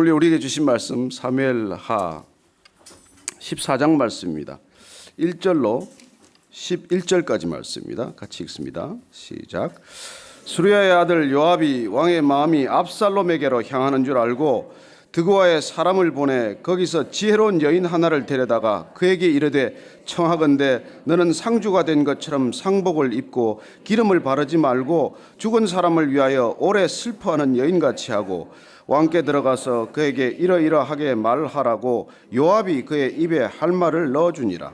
오늘 우리에게 주신 말씀 사무엘하 14장 말씀입니다. 1절로 11절까지 말씀입니다. 같이 읽습니다. 시작. 수리아의 아들 요압이 왕의 마음이 압살롬에게로 향하는 줄 알고 드고아의 사람을 보내 거기서 지혜로운 여인 하나를 데려다가 그에게 이르되 청하건대 너는 상주가 된 것처럼 상복을 입고 기름을 바르지 말고 죽은 사람을 위하여 오래 슬퍼하는 여인같이 하고 왕께 들어가서 그에게 이러이러하게 말하라고 요압이 그의 입에 할 말을 넣어주니라.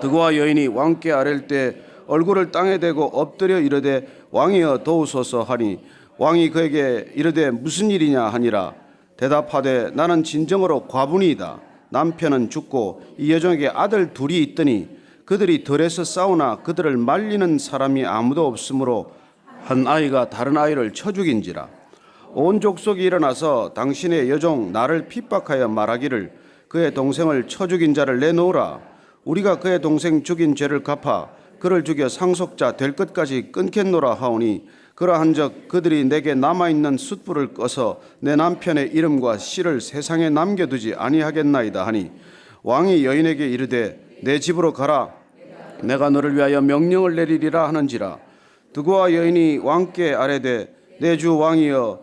드고와 여인이 왕께 아랠 때 얼굴을 땅에 대고 엎드려 이르되 왕이여 도우소서 하니 왕이 그에게 이르되 무슨 일이냐 하니라. 대답하되 나는 진정으로 과분이다. 남편은 죽고 이 여종에게 아들 둘이 있더니 그들이 들에서 싸우나 그들을 말리는 사람이 아무도 없으므로 한 아이가 다른 아이를 쳐 죽인지라 온 족속이 일어나서 당신의 여종 나를 핍박하여 말하기를 그의 동생을 쳐 죽인 자를 내놓으라. 우리가 그의 동생 죽인 죄를 갚아 그를 죽여 상속자 될 것까지 끊겠노라 하오니 그러한적 그들이 내게 남아 있는 숯불을 꺼서 내 남편의 이름과 씨를 세상에 남겨두지 아니하겠나이다 하니 왕이 여인에게 이르되 내 집으로 가라. 내가 너를 위하여 명령을 내리리라 하는지라. 드고와 여인이 왕께 아뢰되 내 주 왕이여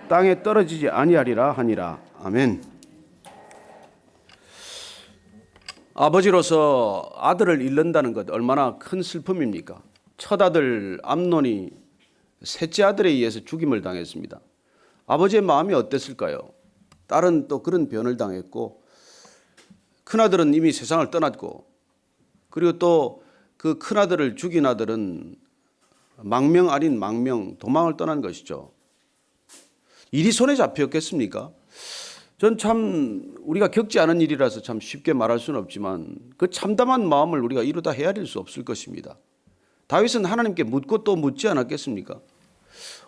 땅에 떨어지지 아니하리라 하니라 아멘. 아버지로서 아들을 잃는다는 것 얼마나 큰 슬픔입니까? 첫 아들 암논이 셋째 아들에 의해서 죽임을 당했습니다. 아버지의 마음이 어땠을까요? 딸은 또 그런 변을 당했고 큰아들은 이미 세상을 떠났고 그리고 또 그 큰아들을 죽인 아들은 망명 아닌 망명 도망을 떠난 것이죠. 일이 손에 잡혔겠습니까? 전 참 우리가 겪지 않은 일이라서 참 쉽게 말할 수는 없지만 그 참담한 마음을 우리가 이루다 헤아릴 수 없을 것입니다. 다윗은 하나님께 묻고 또 묻지 않았겠습니까?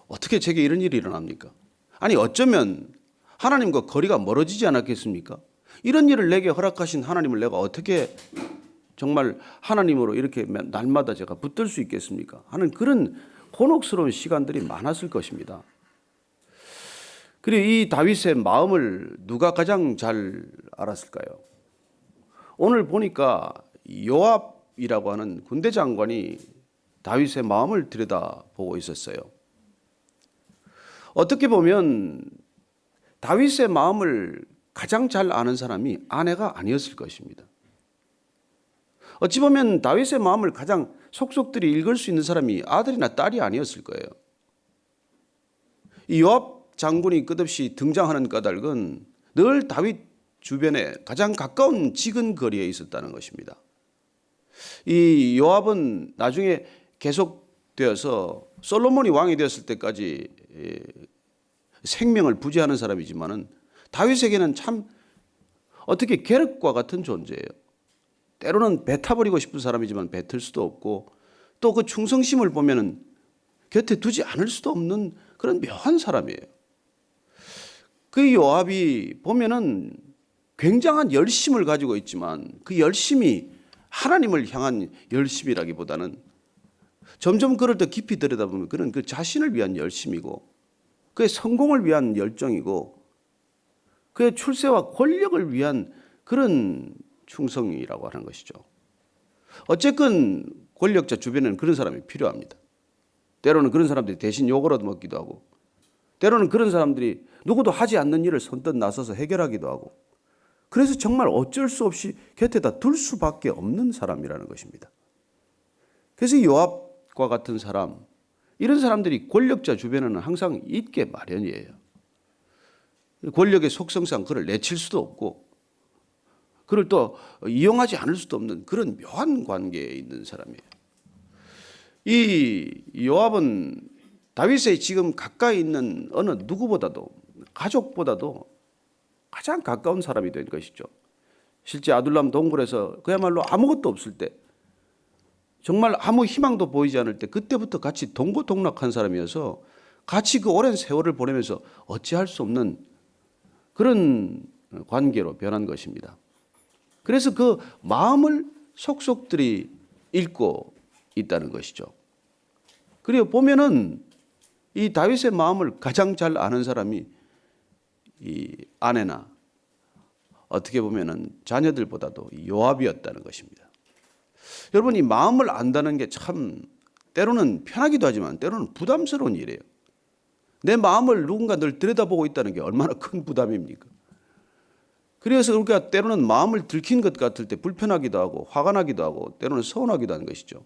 어떻게 제게 이런 일이 일어납니까? 아니 어쩌면 하나님과 거리가 멀어지지 않았겠습니까? 이런 일을 내게 허락하신 하나님을 내가 어떻게 정말 하나님으로 이렇게 날마다 제가 붙들 수 있겠습니까? 하는 그런 곤혹스러운 시간들이 많았을 것입니다. 그리고 이 다윗의 마음을 누가 가장 잘 알았을까요? 오늘 보니까 요압이라고 하는 군대 장관이 다윗의 마음을 들여다보고 있었어요. 어떻게 보면 다윗의 마음을 가장 잘 아는 사람이 아내가 아니었을 것입니다. 어찌 보면 다윗의 마음을 가장 속속들이 읽을 수 있는 사람이 아들이나 딸이 아니었을 거예요. 이 요압 장군이 끝없이 등장하는 까닭은 늘 다윗 주변에 가장 가까운 지근 거리에 있었다는 것입니다. 이 요압은 나중에 계속되어서 솔로몬이 왕이 되었을 때까지 생명을 부지하는 사람이지만은 다윗에게는 참 어떻게 계륵과 같은 존재예요. 때로는 뱉어버리고 싶은 사람이지만 뱉을 수도 없고 또 그 충성심을 보면은 곁에 두지 않을 수도 없는 그런 묘한 사람이에요. 그 요압이 보면은 굉장한 열심을 가지고 있지만 그 열심이 하나님을 향한 열심이라기보다는 점점 그를 더 깊이 들여다보면 그는 그 자신을 위한 열심이고 그의 성공을 위한 열정이고 그의 출세와 권력을 위한 그런 충성이라고 하는 것이죠. 어쨌건 권력자 주변에는 그런 사람이 필요합니다. 때로는 그런 사람들이 대신 욕을 얻어먹기도 하고 때로는 그런 사람들이 누구도 하지 않는 일을 선뜻 나서서 해결하기도 하고 그래서 정말 어쩔 수 없이 곁에다 둘 수밖에 없는 사람이라는 것입니다. 그래서 요압과 같은 사람 이런 사람들이 권력자 주변에는 항상 있게 마련이에요. 권력의 속성상 그를 내칠 수도 없고 그를 또 이용하지 않을 수도 없는 그런 묘한 관계에 있는 사람이에요. 이 요압은 다윗의 지금 가까이 있는 어느 누구보다도 가족보다도 가장 가까운 사람이 된 것이죠. 실제 아둘람 동굴에서 그야말로 아무것도 없을 때 정말 아무 희망도 보이지 않을 때 그때부터 같이 동고동락한 사람이어서 같이 그 오랜 세월을 보내면서 어찌할 수 없는 그런 관계로 변한 것입니다. 그래서 그 마음을 속속들이 읽고 있다는 것이죠. 그리고 보면은 이 다윗의 마음을 가장 잘 아는 사람이 이 아내나 어떻게 보면은 자녀들보다도 이 요압이었다는 것입니다. 여러분 이 마음을 안다는 게 참 때로는 편하기도 하지만 때로는 부담스러운 일이에요. 내 마음을 누군가 늘 들여다보고 있다는 게 얼마나 큰 부담입니까? 그래서 우리가 때로는 마음을 들킨 것 같을 때 불편하기도 하고 화가 나기도 하고 때로는 서운하기도 하는 것이죠.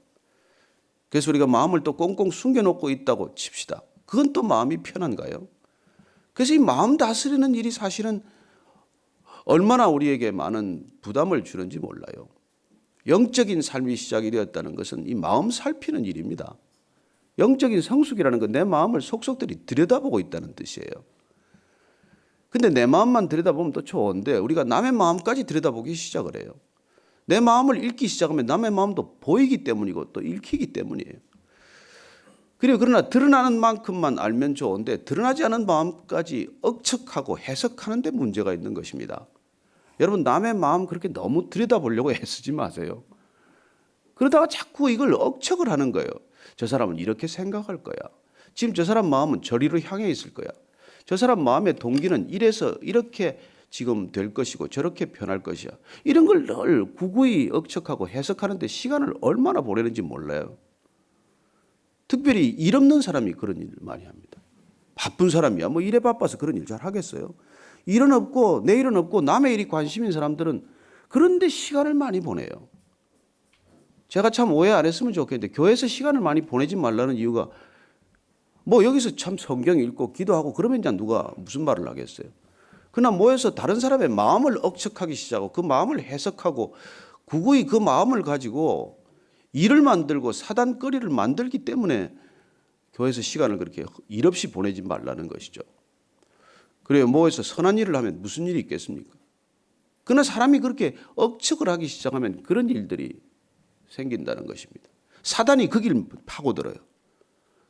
그래서 우리가 마음을 또 꽁꽁 숨겨놓고 있다고 칩시다. 그건 또 마음이 편한가요? 그래서 이 마음 다스리는 일이 사실은 얼마나 우리에게 많은 부담을 주는지 몰라요. 영적인 삶이 시작이 되었다는 것은 이 마음 살피는 일입니다. 영적인 성숙이라는 건 내 마음을 속속들이 들여다보고 있다는 뜻이에요. 근데 내 마음만 들여다보면 또 좋은데 우리가 남의 마음까지 들여다보기 시작을 해요. 내 마음을 읽기 시작하면 남의 마음도 보이기 때문이고 또 읽히기 때문이에요. 그리고 그러나 드러나는 만큼만 알면 좋은데 드러나지 않은 마음까지 억측하고 해석하는 데 문제가 있는 것입니다. 여러분 남의 마음 그렇게 너무 들여다보려고 애쓰지 마세요. 그러다가 자꾸 이걸 억측을 하는 거예요. 저 사람은 이렇게 생각할 거야. 지금 저 사람 마음은 저리로 향해 있을 거야. 저 사람 마음의 동기는 이래서 이렇게 지금 될 것이고 저렇게 변할 것이야. 이런 걸 늘 구구이 억측하고 해석하는데 시간을 얼마나 보내는지 몰라요. 특별히 일 없는 사람이 그런 일을 많이 합니다. 바쁜 사람이야. 뭐 일에 바빠서 그런 일 잘 하겠어요. 일은 없고 내일은 없고 남의 일이 관심인 사람들은 그런데 시간을 많이 보내요. 제가 참 오해 안 했으면 좋겠는데 교회에서 시간을 많이 보내지 말라는 이유가 뭐 여기서 참 성경 읽고 기도하고 그러면 이제 누가 무슨 말을 하겠어요. 그러나 모여서 다른 사람의 마음을 억측하기 시작하고 그 마음을 해석하고 구구이 그 마음을 가지고 일을 만들고 사단거리를 만들기 때문에 교회에서 시간을 그렇게 일 없이 보내지 말라는 것이죠. 그래요. 모여서 선한 일을 하면 무슨 일이 있겠습니까? 그러나 사람이 그렇게 억측을 하기 시작하면 그런 일들이 생긴다는 것입니다. 사단이 그 길 파고들어요.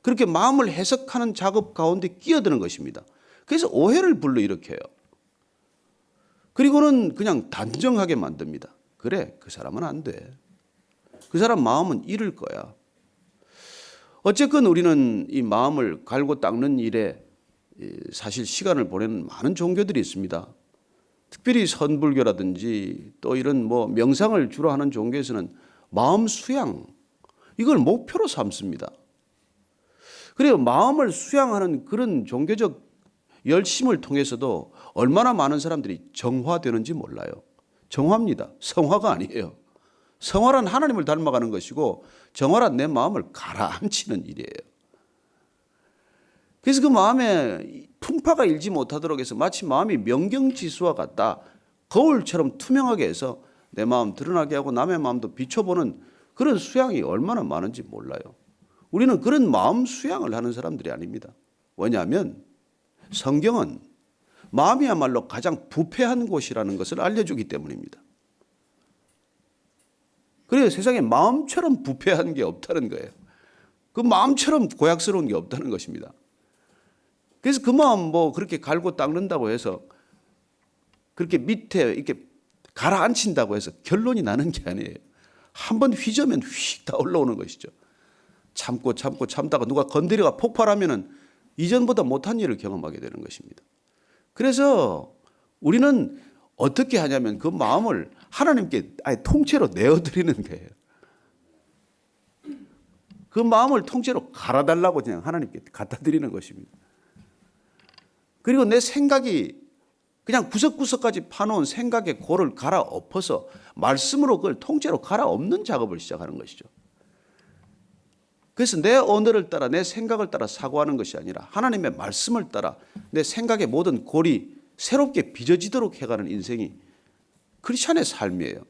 그렇게 마음을 해석하는 작업 가운데 끼어드는 것입니다. 그래서 오해를 불러일으켜요. 그리고는 그냥 단정하게 만듭니다. 그래, 그 사람은 안 돼. 그 사람 마음은 잃을 거야. 어쨌건 우리는 이 마음을 갈고 닦는 일에 사실 시간을 보내는 많은 종교들이 있습니다. 특별히 선불교라든지 또 이런 뭐 명상을 주로 하는 종교에서는 마음 수양 이걸 목표로 삼습니다. 그래요. 마음을 수양하는 그런 종교적 열심을 통해서도 얼마나 많은 사람들이 정화되는지 몰라요. 정화입니다. 성화가 아니에요. 성화란 하나님을 닮아가는 것이고 정화란 내 마음을 가라앉히는 일이에요. 그래서 그 마음에 풍파가 일지 못하도록 해서 마치 마음이 명경지수와 같다. 거울처럼 투명하게 해서 내 마음 드러나게 하고 남의 마음도 비춰보는 그런 수양이 얼마나 많은지 몰라요. 우리는 그런 마음 수양을 하는 사람들이 아닙니다. 왜냐하면 성경은 마음이야말로 가장 부패한 곳이라는 것을 알려주기 때문입니다. 그래서 세상에 마음처럼 부패한 게 없다는 거예요. 그 마음처럼 고약스러운 게 없다는 것입니다. 그래서 그 마음 뭐 그렇게 갈고 닦는다고 해서 그렇게 밑에 이렇게 가라앉힌다고 해서 결론이 나는 게 아니에요. 한 번 휘저면 휙 다 올라오는 것이죠. 참고 참고 참다가 누가 건드려가 폭발하면은 이전보다 못한 일을 경험하게 되는 것입니다. 그래서 우리는 어떻게 하냐면 그 마음을 하나님께 아예 통째로 내어드리는 거예요. 그 마음을 통째로 갈아달라고 그냥 하나님께 갖다 드리는 것입니다. 그리고 내 생각이 그냥 구석구석까지 파놓은 생각의 골을 갈아 엎어서 말씀으로 그걸 통째로 갈아 엎는 작업을 시작하는 것이죠. 그래서 내 언어를 따라 내 생각을 따라 사고하는 것이 아니라 하나님의 말씀을 따라 내 생각의 모든 골이 새롭게 빚어지도록 해가는 인생이 크리스천의 삶이에요.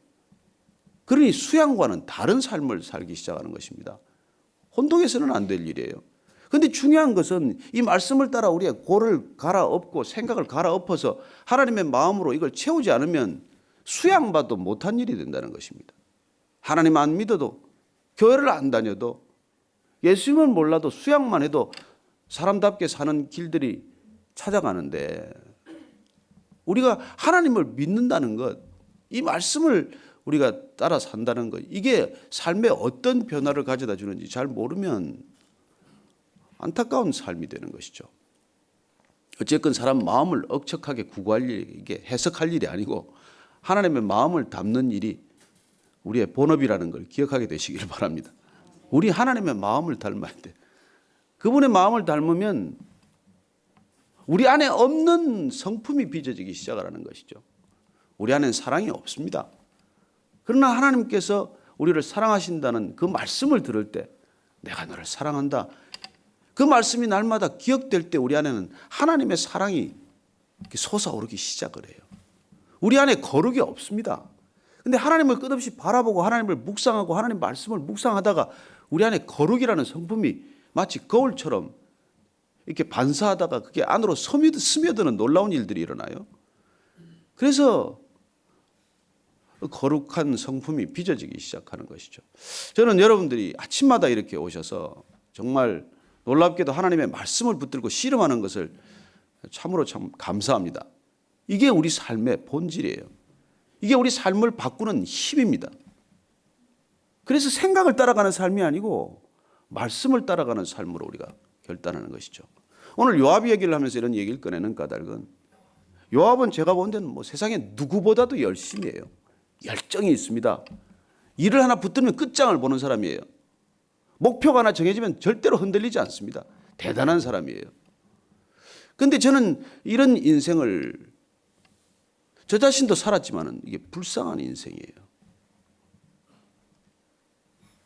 그러니 수양과는 다른 삶을 살기 시작하는 것입니다. 혼동해서는 안 될 일이에요. 근데 중요한 것은 이 말씀을 따라 우리의 고를 갈아엎고 생각을 갈아엎어서 하나님의 마음으로 이걸 채우지 않으면 수양받도 못한 일이 된다는 것입니다. 하나님 안 믿어도 교회를 안 다녀도 예수님을 몰라도 수양만 해도 사람답게 사는 길들이 찾아가는데 우리가 하나님을 믿는다는 것, 이 말씀을 우리가 따라 산다는 것, 이게 삶에 어떤 변화를 가져다 주는지 잘 모르면 안타까운 삶이 되는 것이죠. 어쨌건 사람 마음을 억척하게 구구할 일, 이게 해석할 일이 아니고 하나님의 마음을 담는 일이 우리의 본업이라는 걸 기억하게 되시기를 바랍니다. 우리 하나님의 마음을 닮아야 돼. 그분의 마음을 닮으면 우리 안에 없는 성품이 빚어지기 시작하는 것이죠. 우리 안에는 사랑이 없습니다. 그러나 하나님께서 우리를 사랑하신다는 그 말씀을 들을 때 내가 너를 사랑한다. 그 말씀이 날마다 기억될 때 우리 안에는 하나님의 사랑이 솟아오르기 시작을 해요. 우리 안에 거룩이 없습니다. 근데 하나님을 끝없이 바라보고 하나님을 묵상하고 하나님 말씀을 묵상하다가 우리 안에 거룩이라는 성품이 마치 거울처럼 이렇게 반사하다가 그게 안으로 스며드- 스며드는 놀라운 일들이 일어나요. 그래서 거룩한 성품이 빚어지기 시작하는 것이죠. 저는 여러분들이 아침마다 이렇게 오셔서 정말 놀랍게도 하나님의 말씀을 붙들고 씨름하는 것을 참으로 참 감사합니다. 이게 우리 삶의 본질이에요. 이게 우리 삶을 바꾸는 힘입니다. 그래서 생각을 따라가는 삶이 아니고 말씀을 따라가는 삶으로 우리가 결단하는 것이죠. 오늘 요압 얘기를 하면서 이런 얘기를 꺼내는 까닭은 요압은 제가 본 데는 뭐 세상에 누구보다도 열심히 해요. 열정이 있습니다. 일을 하나 붙들면 끝장을 보는 사람이에요. 목표가 하나 정해지면 절대로 흔들리지 않습니다. 대단한 사람이에요. 근데 저는 이런 인생을 저 자신도 살았지만은 이게 불쌍한 인생이에요.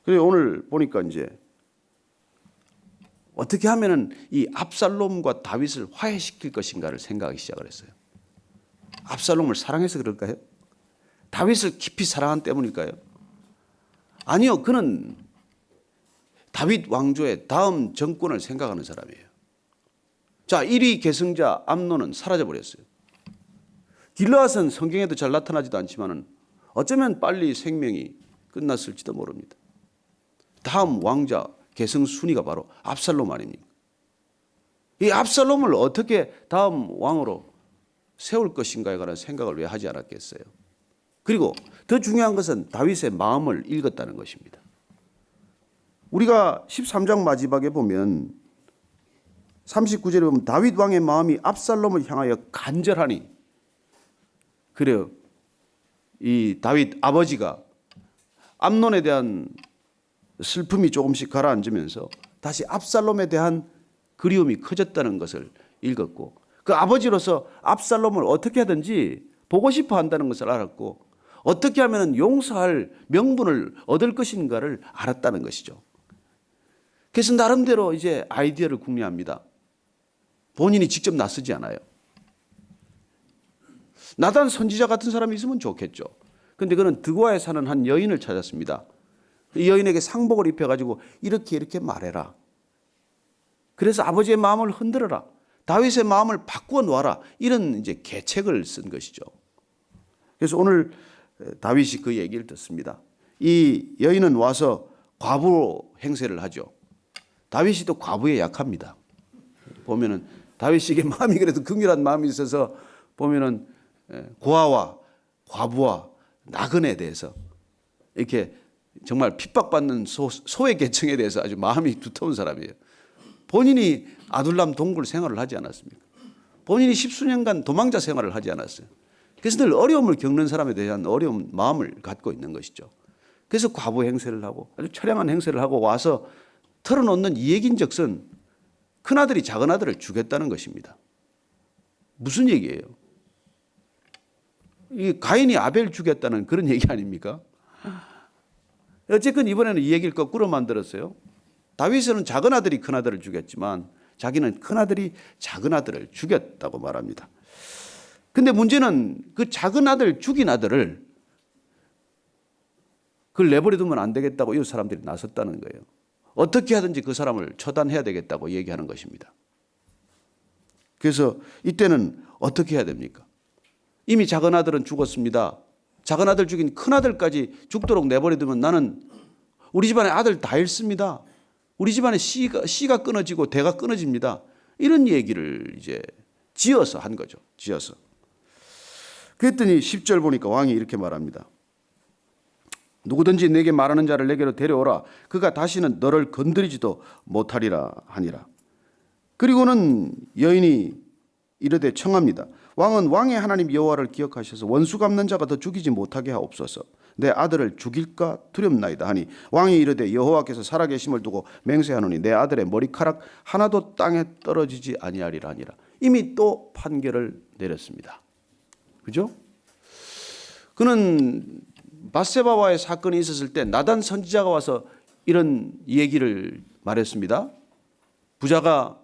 그래서 오늘 보니까 이제 어떻게 하면은 이 압살롬과 다윗을 화해시킬 것인가를 생각하기 시작을 했어요. 압살롬을 사랑해서 그럴까요? 다윗을 깊이 사랑한 때문일까요? 아니요, 그는 다윗 왕조의 다음 정권을 생각하는 사람이에요. 자, 1위 계승자 암노는 사라져 버렸어요. 길라앗은 성경에도 잘 나타나지도 않지만은 어쩌면 빨리 생명이 끝났을지도 모릅니다. 다음 왕자 계승 순위가 바로 압살롬 아닙니까? 이 압살롬을 어떻게 다음 왕으로 세울 것인가에 관한 생각을 왜 하지 않았겠어요? 그리고 더 중요한 것은 다윗의 마음을 읽었다는 것입니다. 우리가 13장 마지막에 보면 39절에 보면 다윗 왕의 마음이 압살롬을 향하여 간절하니 그래요. 이 다윗 아버지가 암논에 대한 슬픔이 조금씩 가라앉으면서 다시 압살롬에 대한 그리움이 커졌다는 것을 읽었고 그 아버지로서 압살롬을 어떻게 하든지 보고 싶어 한다는 것을 알았고 어떻게 하면 용서할 명분을 얻을 것인가를 알았다는 것이죠. 그래서 나름대로 이제 아이디어를 궁리합니다. 본인이 직접 나서지 않아요. 나단 선지자 같은 사람이 있으면 좋겠죠. 근데 그는 드고아에 사는 한 여인을 찾았습니다. 이 여인에게 상복을 입혀가지고 이렇게 이렇게 말해라. 그래서 아버지의 마음을 흔들어라. 다윗의 마음을 바꾸어 놓아라. 이런 이제 계책을 쓴 것이죠. 그래서 오늘 다윗이 그 얘기를 듣습니다. 이 여인은 와서 과부 행세를 하죠. 다윗이 또 과부에 약합니다. 보면은 다윗에게 마음이 그래도 긍휼한 마음이 있어서 보면은 고아와 과부와 나그네에 대해서 이렇게 정말 핍박받는 소, 소의 계층에 대해서 아주 마음이 두터운 사람이에요. 본인이 아둘람 동굴 생활을 하지 않았습니까? 본인이 십수년간 도망자 생활을 하지 않았어요. 그래서 늘 어려움을 겪는 사람에 대한 어려운 마음을 갖고 있는 것이죠. 그래서 과부 행세를 하고 아주 처량한 행세를 하고 와서 털어놓는 이 얘기인 적은 큰아들이 작은아들을 주겠다는 것입니다. 무슨 얘기예요? 이 가인이 아벨 주겠다는 그런 얘기 아닙니까? 어쨌든 이번에는 이 얘기를 거꾸로 만들었어요. 다윗은 작은 아들이 큰 아들을 죽였지만 자기는 큰 아들이 작은 아들을 죽였다고 말합니다. 근데 문제는 그 작은 아들 죽인 아들을 그걸 내버려 두면 안 되겠다고 이 사람들이 나섰다는 거예요. 어떻게 하든지 그 사람을 처단해야 되겠다고 얘기하는 것입니다. 그래서 이때는 어떻게 해야 됩니까? 이미 작은 아들은 죽었습니다. 작은 아들 죽인 큰 아들까지 죽도록 내버려두면 나는 우리 집안에 아들 다 잃습니다. 우리 집안에 씨가, 씨가 끊어지고 대가 끊어집니다. 이런 얘기를 이제 지어서 한 거죠. 지어서. 그랬더니 10절 보니까 왕이 이렇게 말합니다. 누구든지 내게 말하는 자를 내게로 데려오라. 그가 다시는 너를 건드리지도 못하리라 하니라. 그리고는 여인이 이르되 청합니다. 왕은 왕의 하나님 여호와를 기억하셔서 원수 갚는 자가 더 죽이지 못하게 하옵소서. 내 아들을 죽일까 두렵나이다 하니 왕이 이르되 여호와께서 살아계심을 두고 맹세하노니 내 아들의 머리카락 하나도 땅에 떨어지지 아니하리라 하니라. 이미 또 판결을 내렸습니다. 그죠? 그는 바세바와의 사건이 있었을 때 나단 선지자가 와서 이런 얘기를 말했습니다. 부자가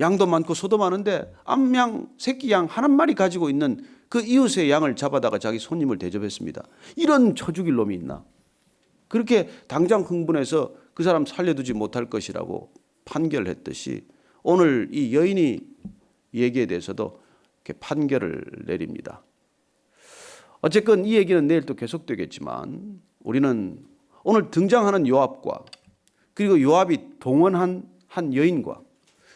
양도 많고 소도 많은데 암양 새끼 양 한 마리 가지고 있는 그 이웃의 양을 잡아다가 자기 손님을 대접했습니다. 이런 처죽일 놈이 있나? 그렇게 당장 흥분해서 그 사람 살려두지 못할 것이라고 판결했듯이 오늘 이 여인이 얘기에 대해서도 이렇게 판결을 내립니다. 어쨌건 이 얘기는 내일 또 계속되겠지만 우리는 오늘 등장하는 요압과 그리고 요압이 동원한 한 여인과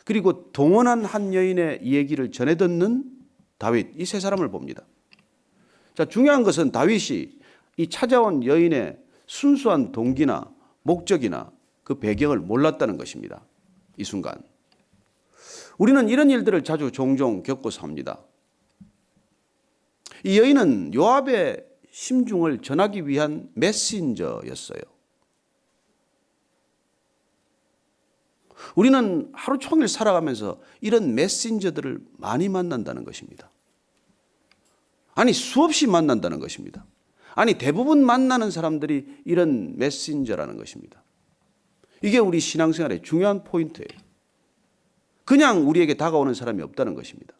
그리고 동원한 한 여인의 얘기를 전해 듣는 다윗 이 세 사람을 봅니다. 자 중요한 것은 다윗이 이 찾아온 여인의 순수한 동기나 목적이나 그 배경을 몰랐다는 것입니다. 이 순간 우리는 이런 일들을 자주 종종 겪고 삽니다. 이 여인은 요압의 심중을 전하기 위한 메신저였어요. 우리는 하루 종일 살아가면서 이런 메신저들을 많이 만난다는 것입니다. 아니 수없이 만난다는 것입니다. 아니 대부분 만나는 사람들이 이런 메신저라는 것입니다. 이게 우리 신앙생활의 중요한 포인트예요. 그냥 우리에게 다가오는 사람이 없다는 것입니다.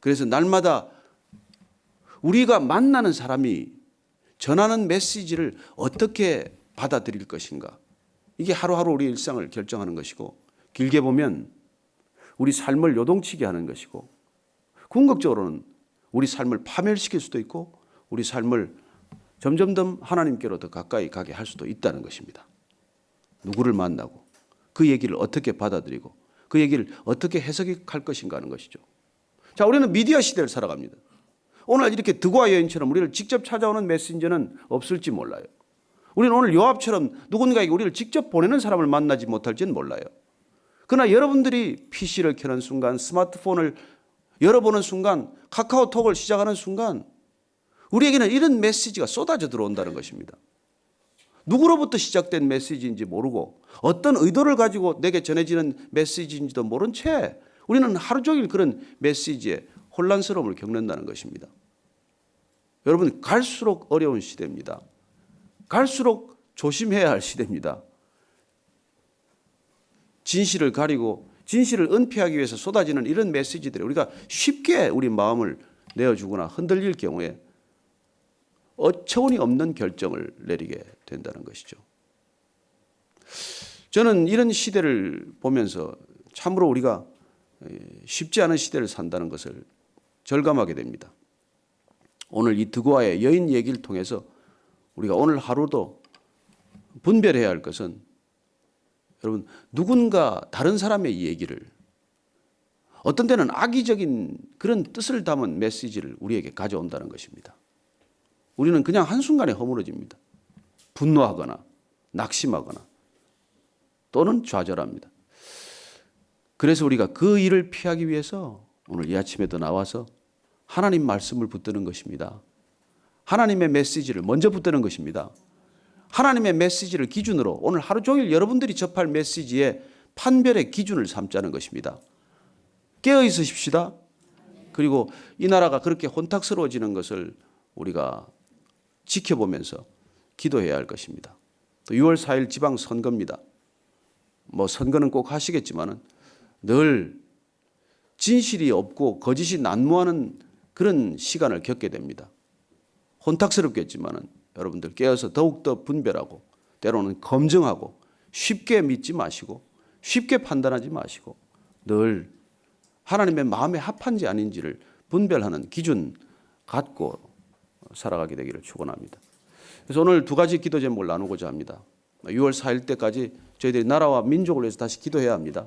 그래서 날마다 우리가 만나는 사람이 전하는 메시지를 어떻게 받아들일 것인가. 이게 하루하루 우리 일상을 결정하는 것이고 길게 보면 우리 삶을 요동치게 하는 것이고 궁극적으로는 우리 삶을 파멸시킬 수도 있고 우리 삶을 점점 더 하나님께로 더 가까이 가게 할 수도 있다는 것입니다. 누구를 만나고 그 얘기를 어떻게 받아들이고 그 얘기를 어떻게 해석할 것인가 하는 것이죠. 자, 우리는 미디어 시대를 살아갑니다. 오늘 이렇게 드고아 여인처럼 우리를 직접 찾아오는 메신저는 없을지 몰라요. 우리는 오늘 요압처럼 누군가에게 우리를 직접 보내는 사람을 만나지 못할지는 몰라요. 그러나 여러분들이 PC를 켜는 순간, 스마트폰을 열어보는 순간, 카카오톡을 시작하는 순간, 우리에게는 이런 메시지가 쏟아져 들어온다는 것입니다. 누구로부터 시작된 메시지인지 모르고 어떤 의도를 가지고 내게 전해지는 메시지인지도 모른 채 우리는 하루 종일 그런 메시지에 혼란스러움을 겪는다는 것입니다. 여러분 갈수록 어려운 시대입니다. 갈수록 조심해야 할 시대입니다. 진실을 가리고 진실을 은폐하기 위해서 쏟아지는 이런 메시지들이 우리가 쉽게 우리 마음을 내어주거나 흔들릴 경우에 어처구니 없는 결정을 내리게 된다는 것이죠. 저는 이런 시대를 보면서 참으로 우리가 쉽지 않은 시대를 산다는 것을 절감하게 됩니다. 오늘 이 드고아의 여인 얘기를 통해서 우리가 오늘 하루도 분별해야 할 것은 여러분 누군가 다른 사람의 얘기를 어떤 때는 악의적인 그런 뜻을 담은 메시지를 우리에게 가져온다는 것입니다. 우리는 그냥 한순간에 허물어집니다. 분노하거나 낙심하거나 또는 좌절합니다. 그래서 우리가 그 일을 피하기 위해서 오늘 이 아침에도 나와서 하나님 말씀을 붙드는 것입니다. 하나님의 메시지를 먼저 붙드는 것입니다. 하나님의 메시지를 기준으로 오늘 하루 종일 여러분들이 접할 메시지의 판별의 기준을 삼자는 것입니다. 깨어 있으십시다. 그리고 이 나라가 그렇게 혼탁스러워지는 것을 우리가 지켜보면서 기도해야 할 것입니다. 또 6월 4일 지방 선거입니다. 뭐 선거는 꼭 하시겠지만은 늘 진실이 없고 거짓이 난무하는 그런 시간을 겪게 됩니다. 혼탁스럽겠지만은 여러분들 깨어서 더욱더 분별하고 때로는 검증하고 쉽게 믿지 마시고 쉽게 판단하지 마시고 늘 하나님의 마음에 합한지 아닌지를 분별하는 기준 갖고 살아가게 되기를 축원합니다. 그래서 오늘 두 가지 기도 제목을 나누고자 합니다. 6월 4일 때까지 저희들이 나라와 민족을 위해서 다시 기도해야 합니다.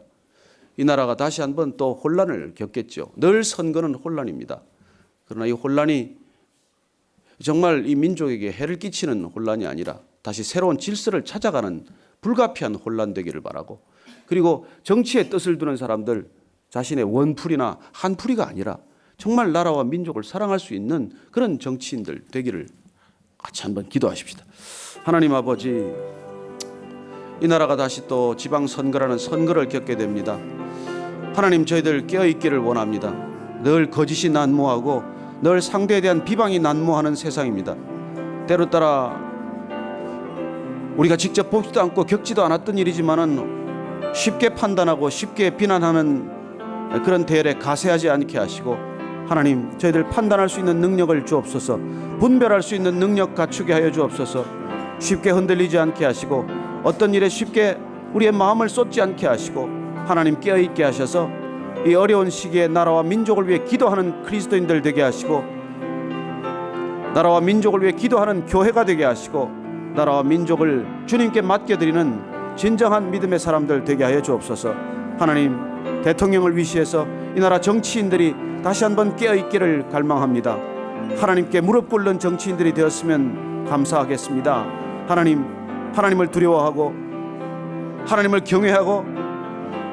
이 나라가 다시 한번 또 혼란을 겪겠죠. 늘 선거는 혼란입니다. 그러나 이 혼란이 정말 이 민족에게 해를 끼치는 혼란이 아니라 다시 새로운 질서를 찾아가는 불가피한 혼란 되기를 바라고 그리고 정치에 뜻을 두는 사람들 자신의 원풀이나 한풀이가 아니라 정말 나라와 민족을 사랑할 수 있는 그런 정치인들 되기를 같이 한번 기도하십시다. 하나님 아버지 이 나라가 다시 또 지방 선거라는 선거를 겪게 됩니다. 하나님 저희들 깨어 있기를 원합니다. 늘 거짓이 난무하고 늘 상대에 대한 비방이 난무하는 세상입니다. 때로 따라 우리가 직접 보지도 않고 겪지도 않았던 일이지만은 쉽게 판단하고 쉽게 비난하는 그런 대열에 가세하지 않게 하시고 하나님 저희들 판단할 수 있는 능력을 주옵소서 분별할 수 있는 능력 갖추게 하여 주옵소서 쉽게 흔들리지 않게 하시고 어떤 일에 쉽게 우리의 마음을 쏟지 않게 하시고 하나님 깨어 있게 하셔서 이 어려운 시기에 나라와 민족을 위해 기도하는 그리스도인들 되게 하시고 나라와 민족을 위해 기도하는 교회가 되게 하시고 나라와 민족을 주님께 맡겨드리는 진정한 믿음의 사람들 되게 하여 주옵소서. 하나님 대통령을 위시해서 이 나라 정치인들이 다시 한번 깨어 있기를 갈망합니다. 하나님께 무릎 꿇는 정치인들이 되었으면 감사하겠습니다. 하나님 하나님을 두려워하고 하나님을 경외하고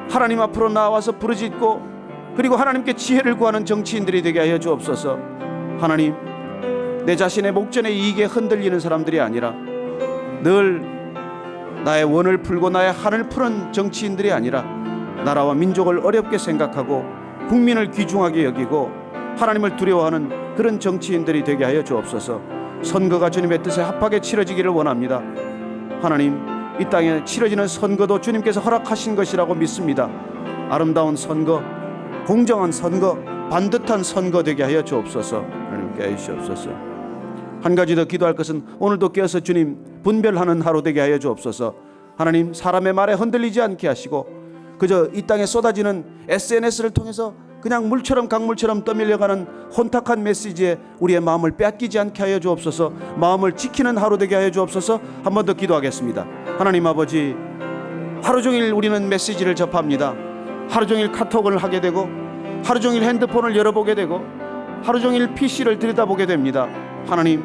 하나님 앞으로 나와서 부르짖고 그리고 하나님께 지혜를 구하는 정치인들이 되게 하여 주옵소서. 하나님 내 자신의 목전의 이익에 흔들리는 사람들이 아니라 늘 나의 원을 풀고 나의 한을 푸는 정치인들이 아니라 나라와 민족을 어렵게 생각하고 국민을 귀중하게 여기고 하나님을 두려워하는 그런 정치인들이 되게 하여 주옵소서. 선거가 주님의 뜻에 합하게 치러지기를 원합니다. 하나님 이 땅에 치러지는 선거도 주님께서 허락하신 것이라고 믿습니다. 아름다운 선거, 공정한 선거, 반듯한 선거 되게 하여 주옵소서. 하나님께 해주시옵소서. 한 가지 더 기도할 것은 오늘도 깨어서 주님 분별하는 하루 되게 하여 주옵소서. 하나님 사람의 말에 흔들리지 않게 하시고 그저 이 땅에 쏟아지는 SNS를 통해서 그냥 물처럼 강물처럼 떠밀려가는 혼탁한 메시지에 우리의 마음을 빼앗기지 않게 하여 주옵소서. 마음을 지키는 하루 되게 하여 주옵소서. 한 번 더 기도하겠습니다. 하나님 아버지 하루 종일 우리는 메시지를 접합니다. 하루 종일 카톡을 하게 되고 하루 종일 핸드폰을 열어보게 되고 하루 종일 PC를 들여다보게 됩니다. 하나님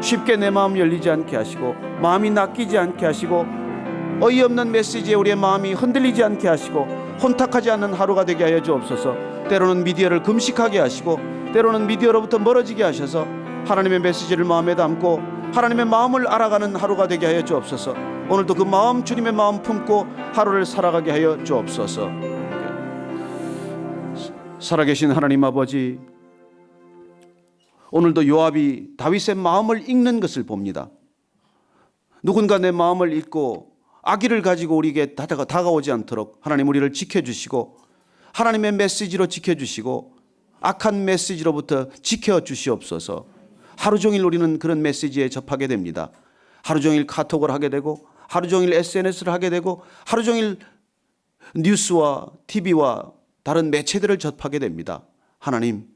쉽게 내 마음 열리지 않게 하시고 마음이 낚이지 않게 하시고 어이없는 메시지에 우리의 마음이 흔들리지 않게 하시고 혼탁하지 않는 하루가 되게 하여 주옵소서. 때로는 미디어를 금식하게 하시고 때로는 미디어로부터 멀어지게 하셔서 하나님의 메시지를 마음에 담고 하나님의 마음을 알아가는 하루가 되게 하여 주옵소서. 오늘도 그 마음 주님의 마음 품고 하루를 살아가게 하여 주옵소서. 살아계신 하나님 아버지 오늘도 요압이 다윗의 마음을 읽는 것을 봅니다. 누군가 내 마음을 읽고 악의를 가지고 우리에게 다가- 다가오지 않도록 하나님 우리를 지켜주시고 하나님의 메시지로 지켜주시고 악한 메시지로부터 지켜주시옵소서. 하루 종일 우리는 그런 메시지에 접하게 됩니다. 하루 종일 카톡을 하게 되고 하루 종일 SNS를 하게 되고 하루 종일 뉴스와 TV와 다른 매체들을 접하게 됩니다. 하나님,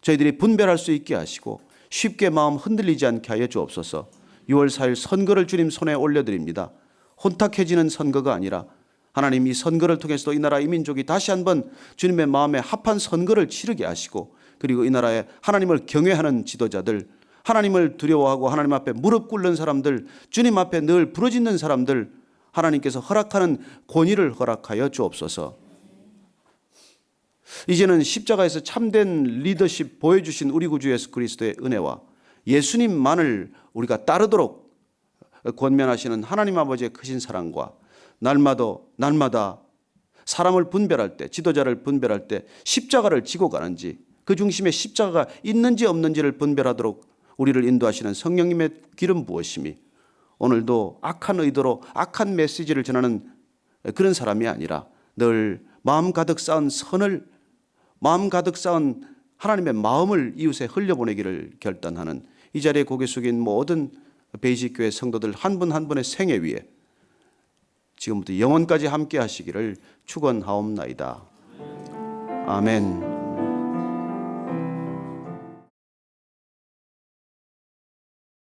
저희들이 분별할 수 있게 하시고 쉽게 마음 흔들리지 않게 하여 주옵소서. 6월 4일 선거를 주님 손에 올려드립니다. 혼탁해지는 선거가 아니라 하나님 이 선거를 통해서 이 나라 이 민족이 다시 한번 주님의 마음에 합한 선거를 치르게 하시고 그리고 이 나라에 하나님을 경외하는 지도자들 하나님을 두려워하고 하나님 앞에 무릎 꿇는 사람들 주님 앞에 늘 부르짖는 사람들 하나님께서 허락하는 권위를 허락하여 주옵소서. 이제는 십자가에서 참된 리더십 보여주신 우리 구주 예수 그리스도의 은혜와 예수님만을 우리가 따르도록 권면하시는 하나님 아버지의 크신 사랑과 날마다 날마다 사람을 분별할 때 지도자를 분별할 때 십자가를 지고 가는지 그 중심에 십자가가 있는지 없는지를 분별하도록 우리를 인도하시는 성령님의 기름 부으심이 오늘도 악한 의도로 악한 메시지를 전하는 그런 사람이 아니라 늘 마음 가득 쌓은 선을 마음 가득 쌓은 하나님의 마음을 이웃에 흘려보내기를 결단하는 이 자리에 고개 숙인 모든 베이직 교회 성도들 한 분한 분의 생애 위에 지금부터 영원까지 함께 하시기를 축원하옵나이다. 아멘.